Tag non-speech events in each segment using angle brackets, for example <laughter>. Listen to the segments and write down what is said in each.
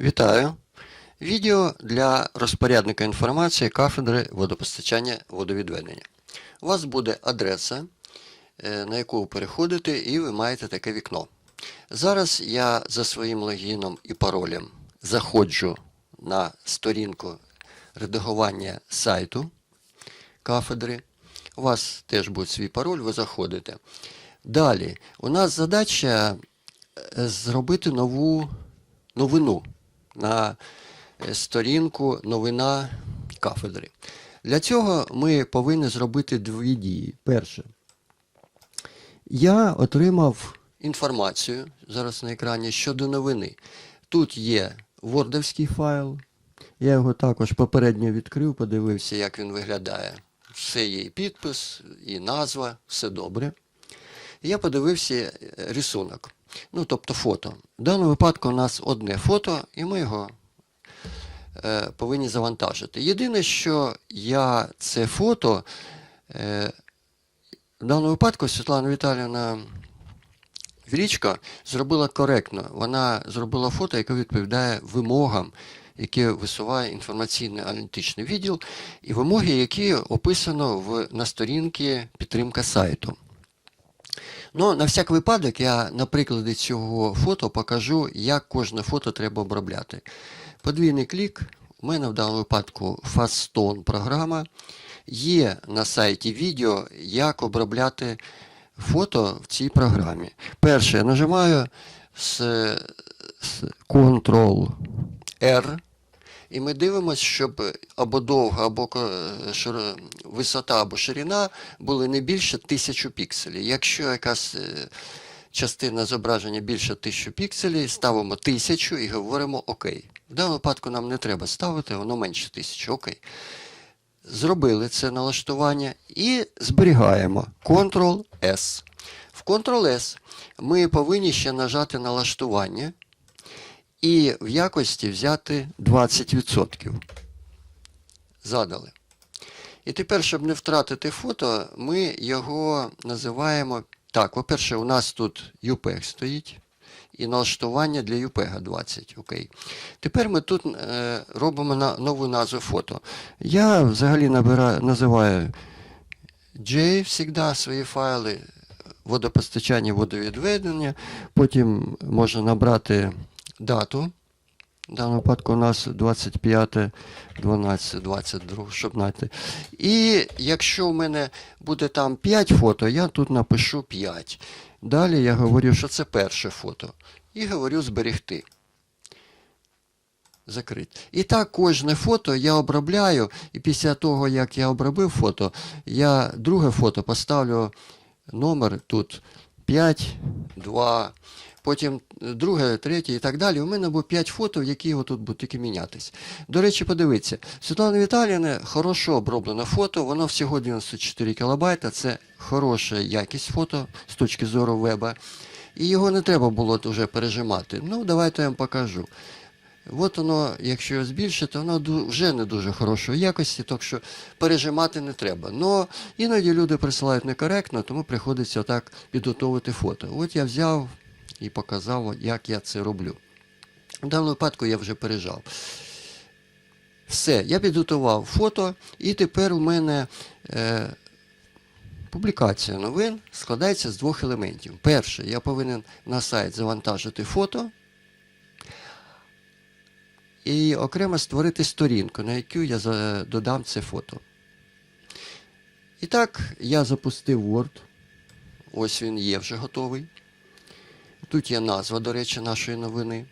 Вітаю! Відео для розпорядника інформації кафедри водопостачання водовідведення. У вас буде адреса, е, на яку ви переходите, і ви маєте таке вікно. Зараз я за своїм логіном і паролем заходжу на сторінку редагування сайту кафедри. У вас теж буде свій пароль, ви заходите. Далі, у нас задача е, зробити нову новину на е, сторінку новина кафедри. Для цього ми повинні зробити дві дії. Перше, я отримав інформацію зараз на екрані щодо новини. Тут є вордовський файл. Я його також попередньо відкрив, подивився, як він виглядає. Все є і підпис, і назва, все добре. Я подивився е, рисунок, ну тобто фото. В даному випадку у нас одне фото, і ми його е, повинні завантажити. Єдине, що я це фото, е, в даному випадку Світлана Віталіївна Вірічка зробила коректно. Вона зробила фото, яке відповідає вимогам, які висуває інформаційний аналітичний відділ, і вимоги, які описано в, на сторінці підтримка сайту. Ну, на всяк випадок, я на прикладі цього фото покажу, як кожне фото треба обробляти. Подвійний клік, у мене в даному випадку Fastone програма. Є на сайті відео, як обробляти фото в цій програмі. Перше, я нажимаю з, з Ctrl-R. І ми дивимося, щоб або довга, або висота, або ширина були не більше 1000 пікселів. Якщо якась е, частина зображення більше 1000 пікселів, ставимо 1000 і говоримо ОК. В даному випадку нам не треба ставити, воно менше 1000. ОК. Зробили це налаштування і зберігаємо Ctrl-S. В Ctrl-S ми повинні ще нажати налаштування і в якості взяти 20%. Задали. І тепер, щоб не втратити фото, ми його називаємо. Так, по-перше, у нас тут UPEG стоїть. І налаштування для UPEG 20. Окей. Тепер ми тут е, робимо на, нову назву фото. Я взагалі набираю, називаю J завжди свої файли, водопостачання, водовідведення. Потім можна набрати дату. В даному випадку у нас 25, 12, 22, щоб знати. І якщо в мене буде там 5 фото, я тут напишу 5. Далі я говорю, що це перше фото. І говорю зберегти. Закрити. І так кожне фото я обробляю, і після того, як я обробив фото, я друге фото поставлю номер тут 5, 2, потім друге, третє і так далі. У мене буде 5 фото, які його тут будуть тільки мінятись. До речі, подивіться, Світлана Віталіївна хорошо оброблене фото, воно всього 94 кілобайта, це хороша якість фото з точки зору веба. І його не треба було вже пережимати. Ну, давайте я вам покажу. От воно, якщо його збільшити, воно вже не дуже хорошої якості, так що пережимати не треба. Но іноді люди присилають некоректно, тому приходиться так підготовити фото. От я взяв і показав, як я це роблю. В даному випадку я вже пережав. Все, я підготував фото, і тепер у мене е, публікація новин складається з двох елементів. Перше, я повинен на сайт завантажити фото і окремо створити сторінку, на яку я додам це фото. І так, я запустив Word. Ось він є вже готовий. Тут є назва, до речі, нашої новини.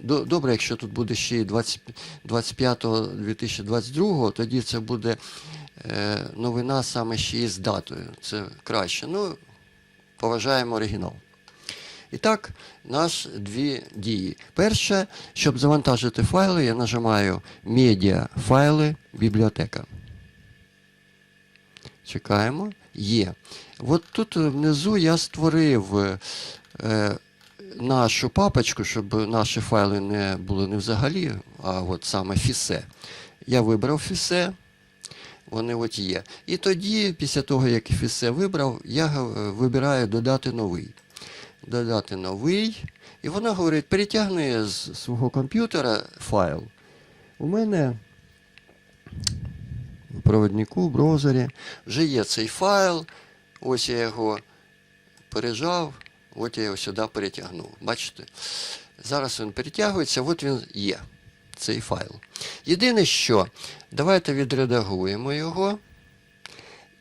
Добре, якщо тут буде ще і 20 25-2022, тоді це буде е, новина саме ще із датою. Це краще. Ну, поважаємо оригінал. І так, нас дві дії. Перше, щоб завантажити файли, я нажимаю Медіа, файли, бібліотека. Чекаємо. Є. От тут внизу я створив е, нашу папочку, щоб наші файли не були не взагалі, а от саме фісе. Я вибрав фісе. Вони от є. І тоді, після того, як фісе вибрав, я е, вибираю додати новий. додати новий. І вона говорить, перетягни з свого комп'ютера файл. У мене в проводнику, в браузері вже є цей файл. Ось я його пережав, от я його сюди перетягнув. Бачите? Зараз він перетягується, от він є, цей файл. Єдине, що давайте відредагуємо його.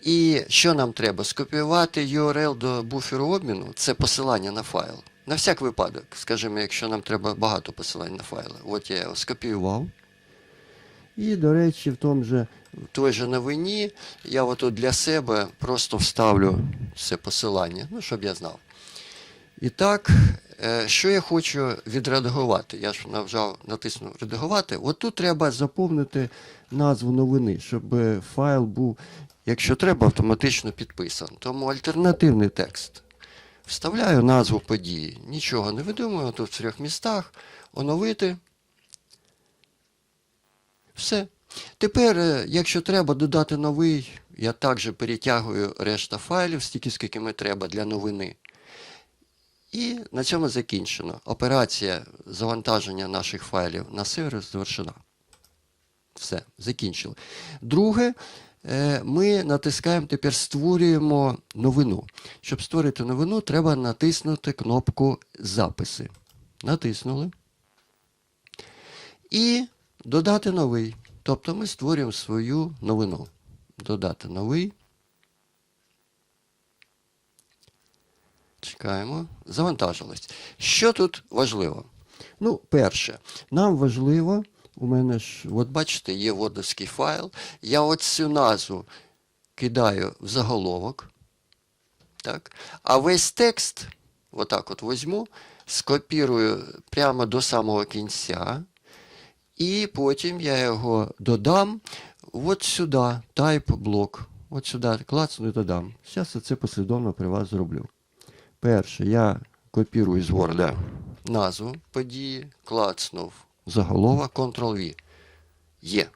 І що нам треба? Скопіювати URL до буферу обміну це посилання на файл. На всяк випадок, скажімо, якщо нам треба багато посилань на файли. От я його скопіював. І, до речі, в тому же, в той же новині я отут для себе просто вставлю це посилання, ну, щоб я знав. І так, е, що я хочу відредагувати? Я ж навжав, натиснув редагувати. От тут треба заповнити назву новини, щоб файл був, якщо треба, автоматично підписан. Тому альтернативний текст. Вставляю назву події. Нічого не видумую, тут в трьох містах. Оновити. Все. Тепер, е, якщо треба додати новий, я також перетягую решта файлів, стільки, скільки ми треба для новини. І на цьому закінчено. Операція завантаження наших файлів на сервер завершена. Все, закінчили. Друге, е, ми натискаємо тепер створюємо новину. Щоб створити новину, треба натиснути кнопку Записи. Натиснули. І додати новий. Тобто ми створюємо свою новину. Додати новий. Чекаємо. Завантажилось. Що тут важливо? Ну, перше, нам важливо, у мене ж, от бачите, є водовський файл. Я от цю назву кидаю в заголовок. Так? А весь текст, отак от візьму, скопірую прямо до самого кінця. І потім я його додам от сюди, type блок. От сюди клацну і додам. Зараз це послідовно при вас зроблю. Перше, я копірую з Word назву події, клацнув заголовок, Ctrl-V. Є.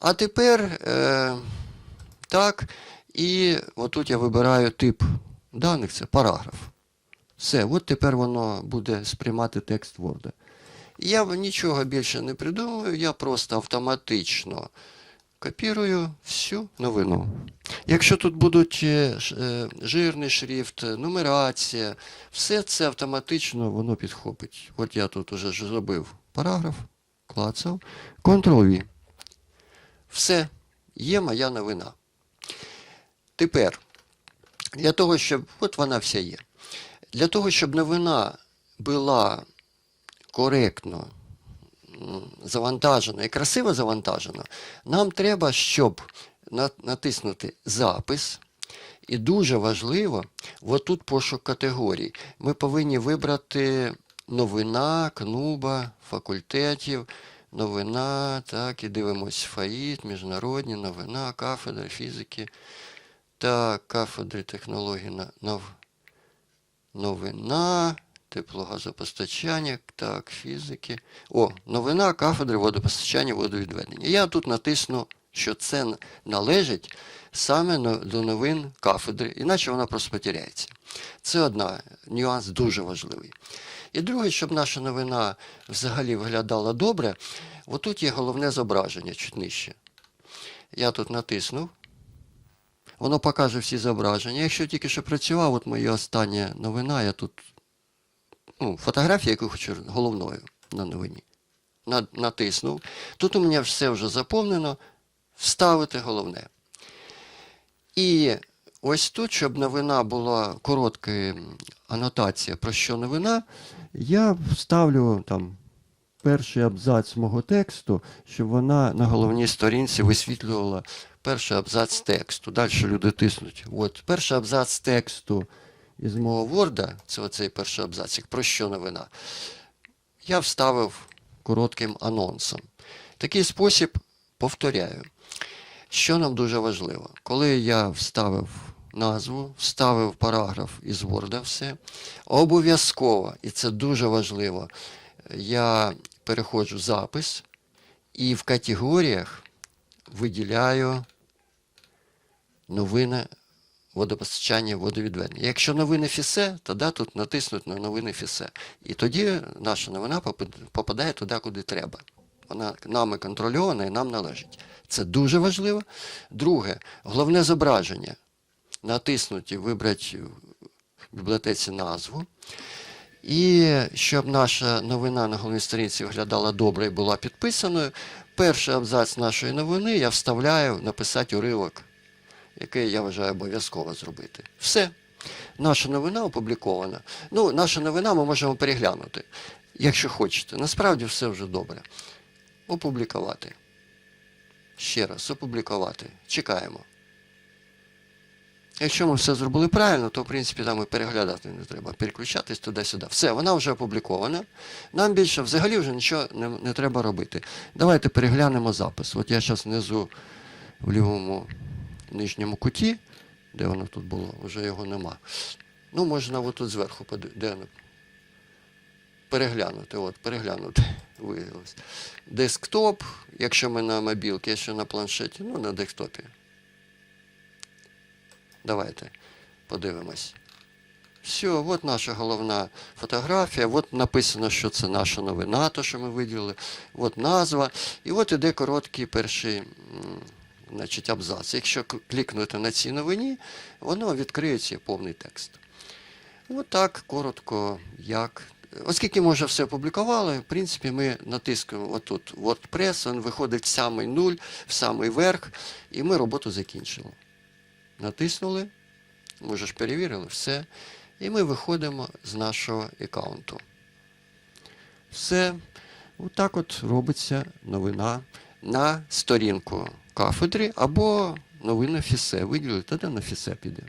А тепер е, так, і отут я вибираю тип даних, це параграф. Все, от тепер воно буде сприймати текст Word. Я нічого більше не придумую, я просто автоматично копірую всю новину. Якщо тут будуть е, е, жирний шрифт, е, нумерація, все це автоматично воно підхопить. От я тут уже зробив параграф, клацав, Ctrl-V. Все, є моя новина. Тепер, для того, щоб. От вона вся є. Для того, щоб новина була коректно завантажена і красиво завантажена, нам треба, щоб натиснути запис. І дуже важливо, отут пошук категорій. Ми повинні вибрати новина, кнуба, факультетів, новина, так, і дивимось ФАїд, міжнародні, новина, кафедра фізики та кафедри технологій нов, новина, теплогазопостачання, так, фізики. О, новина кафедри водопостачання, водовідведення. Я тут натисну, що це належить саме до новин кафедри, іначе вона просто потеряється. Це одна нюанс дуже важливий. І друге, щоб наша новина взагалі виглядала добре, отут є головне зображення чуть нижче. Я тут натиснув. Воно покаже всі зображення. Якщо тільки що працював, от моя остання новина, я тут ну, фотографія, яку хочу головною на новині. Натиснув. Тут у мене все вже заповнено. Вставити головне. І ось тут, щоб новина була коротка анотація, про що новина, я вставлю там перший абзац мого тексту, щоб вона на головній сторінці висвітлювала перший абзац тексту. Далі люди тиснуть. От, перший абзац тексту із мого Word, це оцей перший абзацик, про що новина, я вставив коротким анонсом. Такий спосіб повторяю. Що нам дуже важливо, коли я вставив назву, вставив параграф із Word все, обов'язково, і це дуже важливо, я переходжу в запис і в категоріях виділяю новини водопостачання, водовідведення. Якщо новини ФІСЕ, тоді тут натиснуть на новини ФІСЕ. І тоді наша новина попадає туди, куди треба. Вона нами контрольована і нам належить. Це дуже важливо. Друге, головне зображення. Натиснути, вибрати в бібліотеці назву. І щоб наша новина на головній сторінці виглядала добре і була підписаною, перший абзац нашої новини я вставляю написати уривок, який я вважаю обов'язково зробити. Все. Наша новина опублікована. Ну, наша новина ми можемо переглянути, якщо хочете. Насправді все вже добре. Опублікувати. Ще раз, опублікувати. Чекаємо. Якщо ми все зробили правильно, то в принципі там і переглядати не треба, переключатись туди-сюди. Все, вона вже опублікована. Нам більше взагалі вже нічого не, не треба робити. Давайте переглянемо запис. От я зараз внизу в лівому нижньому куті, де воно тут було, вже його нема. Ну, можна отут зверху де переглянути. От, переглянути. <laughs> Виявилось. Десктоп, якщо ми на мобілці, якщо на планшеті, ну на десктопі. Давайте подивимось. Все, от наша головна фотографія. От написано, що це наша новина, то, що ми виділили. От назва. І от іде короткий перший значить, абзац. Якщо клікнути на цій новині, воно відкриється повний текст. От так, коротко, як. Оскільки ми вже все опублікували, в принципі, ми натискуємо отут WordPress, він виходить в самий нуль, в самий верх, і ми роботу закінчили. Натиснули, ми ж перевірили все, і ми виходимо з нашого аккаунту. Все. Отак от робиться новина на сторінку кафедри або новина ФІСЕ. Виділили, тоді на ФІСЕ піде.